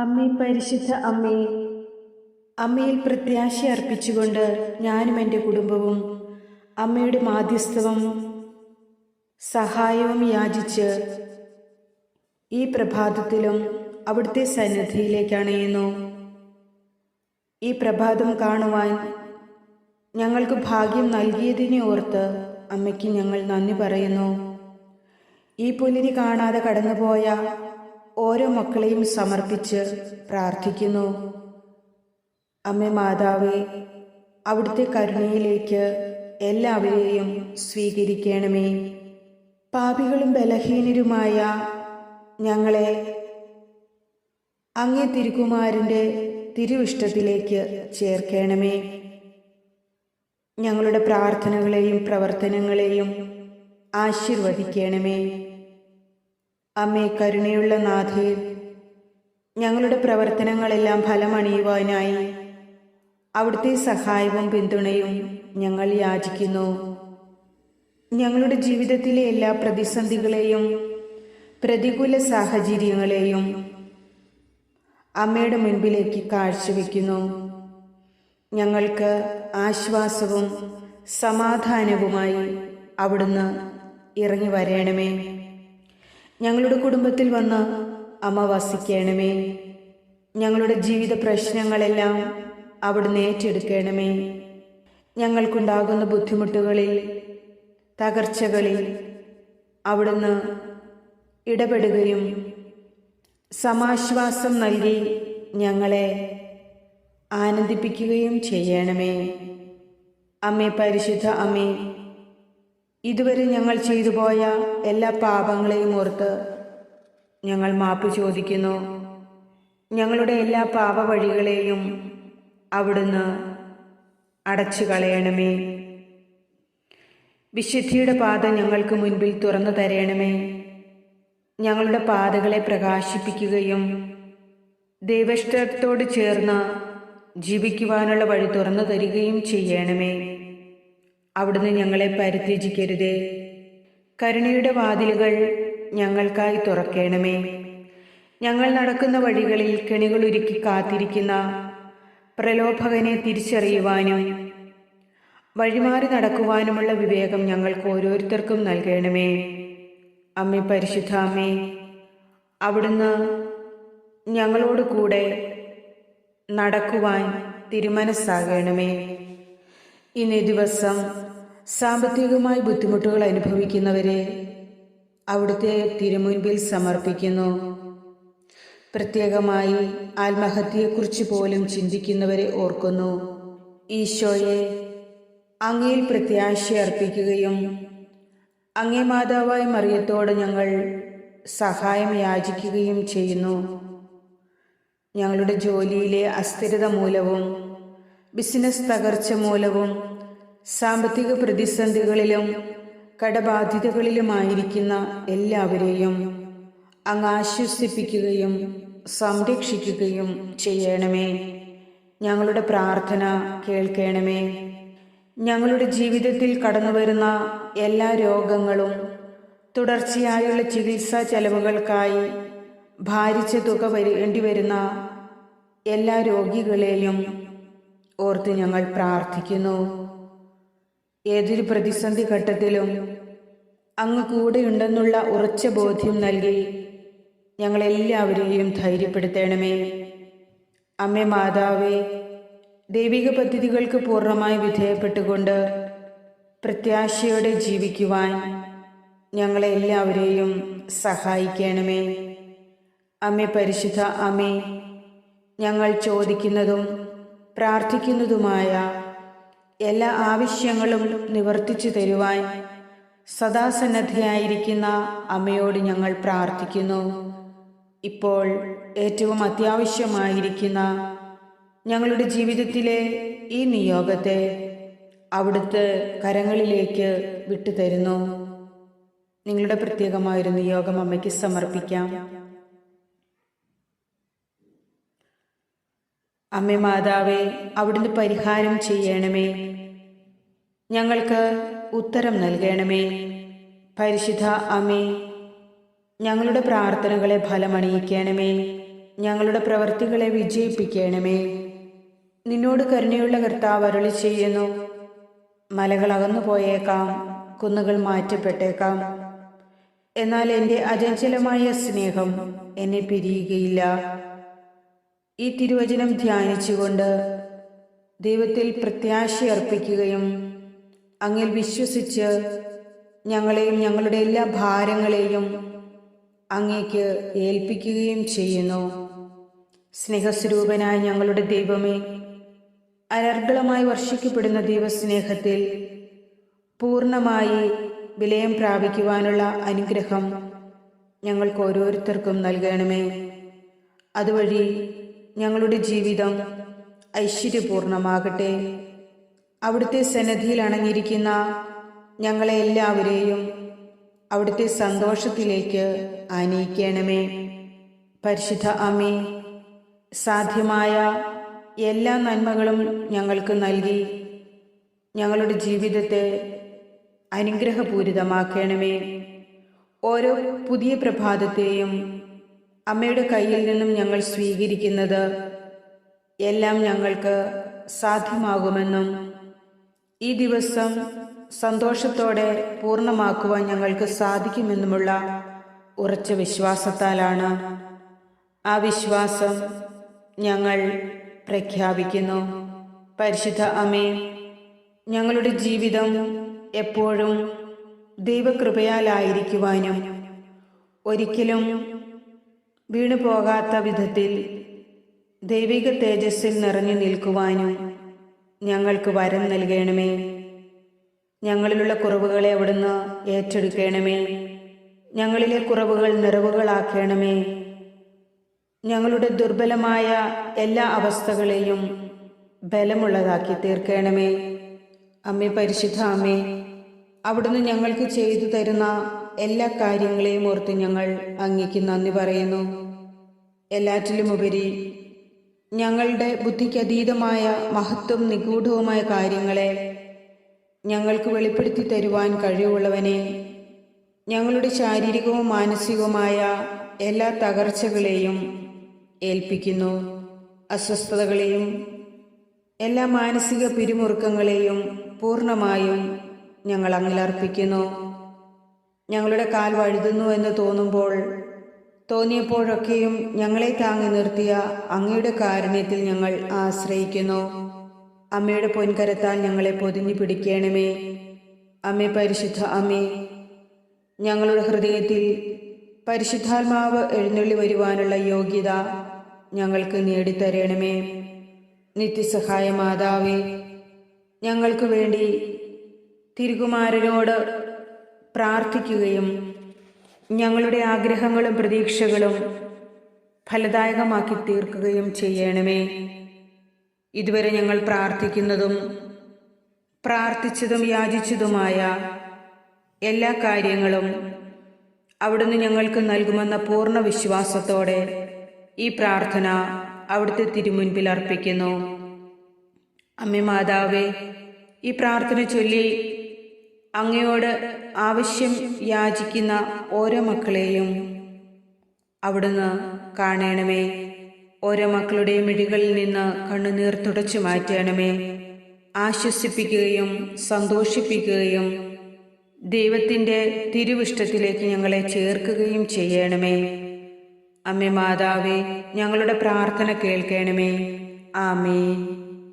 അമ്മേ പരിശുദ്ധ അമ്മേ. അമ്മയിൽ പ്രത്യാശ അർപ്പിച്ചുകൊണ്ട് ഞാനും എന്റെ കുടുംബവും അമ്മയുടെ മാധ്യസ്ഥവും സഹായവും യാചിച്ച് ഈ പ്രഭാതത്തിലും അവിടുത്തെ സന്നിധിയിലേക്ക് അണയുന്നു ഈ പ്രഭാതം കാണുവാൻ ഞങ്ങൾക്ക് ഭാഗ്യം നൽകിയതിനെ ഓർത്ത് അമ്മയ്ക്ക് ഞങ്ങൾ നന്ദി പറയുന്നു. ഈ പുലരി കാണാതെ കടന്നുപോയ ഓരോ മക്കളെയും സമർപ്പിച്ച് പ്രാർത്ഥിക്കുന്നു. അമ്മ മാതാവേ അവിടുത്തെ കരുണയിലേക്ക് എല്ലാവരെയും സ്വീകരിക്കണമേ. പാപികളും ബലഹീനരുമായ ഞങ്ങളെ അങ്ങേ തിരുകുമാരന്റെ തിരുവിഷ്ടത്തിലേക്ക് ചേർക്കണമേ. ഞങ്ങളുടെ പ്രാർത്ഥനകളെയും പ്രവർത്തനങ്ങളെയും ആശീർവദിക്കണമേ. അമ്മേ കരുണയുള്ള നാഥേ ഞങ്ങളുടെ പ്രവർത്തനങ്ങളെല്ലാം ഫലമണിയുവാനായി. അവിടുത്തെ സഹായവും പിന്തുണയും ഞങ്ങൾ യാചിക്കുന്നു. ഞങ്ങളുടെ ജീവിതത്തിലെ എല്ലാ പ്രതിസന്ധികളെയും പ്രതികൂല സാഹചര്യങ്ങളെയും അമ്മയുടെ മുൻപിലേക്ക് കാഴ്ചവെക്കുന്നു. ഞങ്ങൾക്ക് ആശ്വാസവും സമാധാനവുമായി അവിടുന്ന് ഇറങ്ങി വരേണമേ. ഞങ്ങളുടെ കുടുംബത്തിൽ വന്ന് അമ്മ വസിക്കണമേ. ഞങ്ങളുടെ ജീവിത പ്രശ്നങ്ങളെല്ലാം അവിടുന്ന് ഏറ്റെടുക്കണമേ. ഞങ്ങൾക്കുണ്ടാകുന്ന ബുദ്ധിമുട്ടുകളിൽ തകർച്ചകളിൽ അവിടുന്ന് ഇടപെടുകയും സമാശ്വാസം നൽകി ഞങ്ങളെ ആനന്ദിപ്പിക്കുകയും ചെയ്യണമേ. അമ്മേ പരിശുദ്ധ അമ്മേ ഇതുവരെ ഞങ്ങൾ ചെയ്തു പോയ എല്ലാ പാപങ്ങളെയും ഓർത്ത് ഞങ്ങൾ മാപ്പ് ചോദിക്കുന്നു. ഞങ്ങളുടെ എല്ലാ പാപവഴികളെയും അവിടുന്ന് അടച്ചു കളയണമേ വിശുദ്ധിയുടെ പാത ഞങ്ങൾക്ക് മുൻപിൽ തുറന്നു തരയണമേ. ഞങ്ങളുടെ പാതകളെ പ്രകാശിപ്പിക്കുകയും ദൈവഷ്ടത്തോട് ചേർന്ന് ജീവിക്കുവാനുള്ള വഴി തുറന്നു തരികയും ചെയ്യണമേ. അവിടുന്ന് ഞങ്ങളെ പരിത്യജിക്കരുതേ. കരുണയുടെ വാതിലുകൾ ഞങ്ങൾക്കായി തുറക്കണമേ. ഞങ്ങൾ നടക്കുന്ന വഴികളിൽ കെണികൾ ഒരുക്കി കാത്തിരിക്കുന്ന പ്രലോഭകനെ തിരിച്ചറിയുവാനും വഴിമാറി നടക്കുവാനുമുള്ള വിവേകം ഞങ്ങൾക്ക് ഓരോരുത്തർക്കും നൽകണമേ. അമ്മ പരിശുദ്ധ അമ്മേ അവിടുന്ന് ഞങ്ങളോട് കൂടെ നടക്കുവാൻ തിരുമനസ്സാകണമേ. ഇന്നേ ദിവസം സാമ്പത്തികമായി ബുദ്ധിമുട്ടുകൾ അനുഭവിക്കുന്നവരെ അവിടുത്തെ തിരുമുൻപിൽ സമർപ്പിക്കുന്നു. പ്രത്യേകമായി ആത്മഹത്യയെക്കുറിച്ച് പോലും ചിന്തിക്കുന്നവരെ ഓർക്കുന്നു. ഈശോയെ അങ്ങയിൽ പ്രത്യാശ അർപ്പിക്കുകയും അങ്ങേ മാതാവായ മറിയത്തോട് ഞങ്ങൾ സഹായം യാചിക്കുകയും ചെയ്യുന്നു. ഞങ്ങളുടെ ജോലിയിലെ അസ്ഥിരത മൂലവും ബിസിനസ് തകർച്ച മൂലവും സാമ്പത്തിക പ്രതിസന്ധികളിലും കടബാധ്യതകളിലുമായിരിക്കുന്ന എല്ലാവരെയും അങ്ങ് ആശ്വസിപ്പിക്കുകയും സംരക്ഷിക്കുകയും ചെയ്യണമേ. ഞങ്ങളുടെ പ്രാർത്ഥന കേൾക്കണമേ. ഞങ്ങളുടെ ജീവിതത്തിൽ കടന്നുവരുന്ന എല്ലാ രോഗങ്ങളും തുടർച്ചയായുള്ള ചികിത്സാ ചെലവുകൾക്കായി ഭാരിച്ച തുക വരേണ്ടി വരുന്ന എല്ലാ രോഗികളെയും ഓർത്ത് ഞങ്ങൾ പ്രാർത്ഥിക്കുന്നു. ഏതൊരു പ്രതിസന്ധി ഘട്ടത്തിലും അങ്ങ് കൂടെയുണ്ടെന്നുള്ള ഉറച്ച ബോധ്യം നൽകി ഞങ്ങളെല്ലാവരെയും ധൈര്യപ്പെടുത്തണമേ. അമ്മേ മാതാവേ ദൈവിക പദ്ധതികൾക്ക് പൂർണമായി വിധേയപ്പെട്ടുകൊണ്ട് പ്രത്യാശയോടെ ജീവിക്കുവാൻ ഞങ്ങളെല്ലാവരെയും സഹായിക്കണമേ. അമ്മേ പരിശുദ്ധ അമ്മേ ഞങ്ങൾ ചോദിക്കുന്നതും പ്രാർത്ഥിക്കുന്നതുമായ എല്ലാ ആവശ്യങ്ങളും നിവർത്തിച്ചു തരുവാൻ സദാസന്നദ്ധയായിരിക്കുന്ന അമ്മയോട് ഞങ്ങൾ പ്രാർത്ഥിക്കുന്നു. ഇപ്പോൾ ഏറ്റവും അത്യാവശ്യമായിരിക്കുന്ന ഞങ്ങളുടെ ജീവിതത്തിലെ ഈ നിയോഗത്തെ അവിടുത്തെ കരങ്ങളിലേക്ക് വിട്ടുതരുന്നു. നിങ്ങളുടെ പ്രത്യേകമായൊരു നിയോഗം അമ്മയ്ക്ക് സമർപ്പിക്കാം. അമ്മ മാതാവെ അവിടുന്ന് പരിഹാരം ചെയ്യണമേ. ഞങ്ങൾക്ക് ഉത്തരം നൽകണമേ. പരിശുദ്ധ അമ്മേ ഞങ്ങളുടെ പ്രാർത്ഥനകളെ ഫലമണിയിക്കണമേ. ഞങ്ങളുടെ പ്രവൃത്തികളെ വിജയിപ്പിക്കണമേ. നിന്നോട് കരുണയുള്ള കർത്താവ് അരുളി ചെയ്യുന്നു. മലകൾ അകന്നു പോയേക്കാം കുന്നുകൾ മാറ്റപ്പെട്ടേക്കാം. എന്നാൽ എന്റെ അജഞ്ചലമായ സ്നേഹം എന്നെ പിരിയുകയില്ല. ഈ തിരുവചനം ധ്യാനിച്ചുകൊണ്ട് ദൈവത്തിൽ പ്രത്യാശ അർപ്പിക്കുകയും അങ്ങിൽ വിശ്വസിച്ച് ഞങ്ങളെയും ഞങ്ങളുടെ എല്ലാ ഭാരങ്ങളെയും അങ്ങേക്ക് ഏൽപ്പിക്കുകയും ചെയ്യുന്നു. സ്നേഹസ്വരൂപനായ ഞങ്ങളുടെ ദൈവമേ അനർഗളമായി വർഷിക്കപ്പെടുന്ന ദൈവസ്നേഹത്തിൽ പൂർണമായി വിലയം പ്രാപിക്കുവാനുള്ള അനുഗ്രഹം ഞങ്ങൾക്ക് ഓരോരുത്തർക്കും നൽകണമേ. അതുവഴി ഞങ്ങളുടെ ജീവിതം ഐശ്വര്യപൂർണമാകട്ടെ. അവിടുത്തെ സന്നദ്ധിയിൽ അണങ്ങിയിരിക്കുന്ന ഞങ്ങളെ എല്ലാവരെയും അവിടുത്തെ സന്തോഷത്തിലേക്ക് ആനയിക്കണമേ. പരിശുദ്ധ അമ്മേ സാധ്യമായ എല്ലാ നന്മകളും ഞങ്ങൾക്ക് നൽകി ഞങ്ങളുടെ ജീവിതത്തെ അനുഗ്രഹപൂരിതമാക്കണമേ. ഓരോ പുതിയ പ്രഭാതത്തെയും അമ്മയുടെ കയ്യിൽ നിന്നും ഞങ്ങൾ സ്വീകരിക്കുന്നത് എല്ലാം ഞങ്ങൾക്ക് സാധ്യമാകുമെന്നും ഈ ദിവസം സന്തോഷത്തോടെ പൂർണമാക്കുവാൻ ഞങ്ങൾക്ക് സാധിക്കുമെന്നുമുള്ള ഉറച്ച വിശ്വാസത്താലാണ് ആ വിശ്വാസം ഞങ്ങൾ പ്രഖ്യാപിക്കുന്നു. പരിശുദ്ധ അമ്മേ ഞങ്ങളുടെ ജീവിതം എപ്പോഴും ദൈവകൃപയാലായിരിക്കുവാനും ഒരിക്കലും വീണു പോകാത്ത വിധത്തിൽ ദൈവിക തേജസ്സിൽ നിറഞ്ഞു നിൽക്കുവാനും ഞങ്ങൾക്ക് വരം നൽകണമേ. ഞങ്ങളിലുള്ള കുറവുകളെ അവിടുന്ന് ഏറ്റെടുക്കണമേ. ഞങ്ങളിലെ കുറവുകൾ നിറവുകളാക്കണമേ. ഞങ്ങളുടെ ദുർബലമായ എല്ലാ അവസ്ഥകളെയും ബലമുള്ളതാക്കി തീർക്കണമേ. അമ്മേ പരിശുദ്ധ അമ്മേ അവിടുന്ന് ഞങ്ങൾക്ക് ചെയ്തു തരുന്ന എല്ലാ കാര്യങ്ങളെയും ഓർത്ത് ഞങ്ങൾ അങ്ങേക്ക് നന്ദി പറയുന്നു. എല്ലാറ്റിലുമുപരി ഞങ്ങളുടെ ബുദ്ധിക്കതീതമായ മഹത്വം നിഗൂഢവുമായ കാര്യങ്ങളെ ഞങ്ങൾക്ക് വെളിപ്പെടുത്തി തരുവാൻ കഴിവുള്ളവനെ ഞങ്ങളുടെ ശാരീരികവും മാനസികവുമായ എല്ലാ തകർച്ചകളെയും ഏൽപ്പിക്കുന്നു. അസ്വസ്ഥതകളെയും എല്ലാ മാനസിക പിരിമുറുക്കങ്ങളെയും പൂർണമായും ഞങ്ങൾ അങ്ങിലർപ്പിക്കുന്നു. ഞങ്ങളുടെ കാൽ വഴുതുന്നു എന്ന് തോന്നുമ്പോൾ തോന്നിയപ്പോഴൊക്കെയും ഞങ്ങളെ താങ്ങി നിർത്തിയ അങ്ങയുടെ കാരുണ്യത്തിൽ ഞങ്ങൾ ആശ്രയിക്കുന്നു. അമ്മയുടെ പൊൻകരത്താൽ ഞങ്ങളെ പൊതിഞ്ഞു പിടിക്കണമേ. അമ്മേ പരിശുദ്ധ അമ്മേ ഞങ്ങളുടെ ഹൃദയത്തിൽ പരിശുദ്ധാത്മാവ് എഴുന്നള്ളി വരുവാനുള്ള യോഗ്യത ഞങ്ങൾക്ക് നേടിത്തരണമേ. നിത്യസഹായ മാതാവേ ഞങ്ങൾക്ക് വേണ്ടി തിരുകുമാരനോട് പ്രാർത്ഥിക്കുകയും ഞങ്ങളുടെ ആഗ്രഹങ്ങളും പ്രതീക്ഷകളും ഫലദായകമാക്കി തീർക്കുകയും ചെയ്യണമേ. ഇതുവരെ ഞങ്ങൾ പ്രാർത്ഥിക്കുന്നതും പ്രാർത്ഥിച്ചതും യാചിച്ചതുമായ എല്ലാ കാര്യങ്ങളും അവിടുന്ന് ഞങ്ങൾക്ക് നൽകുമെന്ന പൂർണ വിശ്വാസത്തോടെ ഈ പ്രാർത്ഥന അവിടുത്തെ തിരുമുൻപിൽ അർപ്പിക്കുന്നു. അമ്മ മാതാവേ ഈ പ്രാർത്ഥന ചൊല്ലി അങ്ങയോട് ആവശ്യം യാചിക്കുന്ന ഓരോ മക്കളെയും അവിടുന്ന് കാണണമേ. ഓരോ മക്കളുടെയും മിഴികളിൽ നിന്ന് കണ്ണുനീർ തുടച്ചു മാറ്റണമേ. ആശ്വസിപ്പിക്കുകയും സന്തോഷിപ്പിക്കുകയും ദൈവത്തിന്റെ തിരുവിഷ്ടത്തിലേക്ക് ഞങ്ങളെ ചേർക്കുകയും ചെയ്യണമേ. അമ്മ മാതാവേ ഞങ്ങളുടെ പ്രാർത്ഥന കേൾക്കണമേ. ആമേ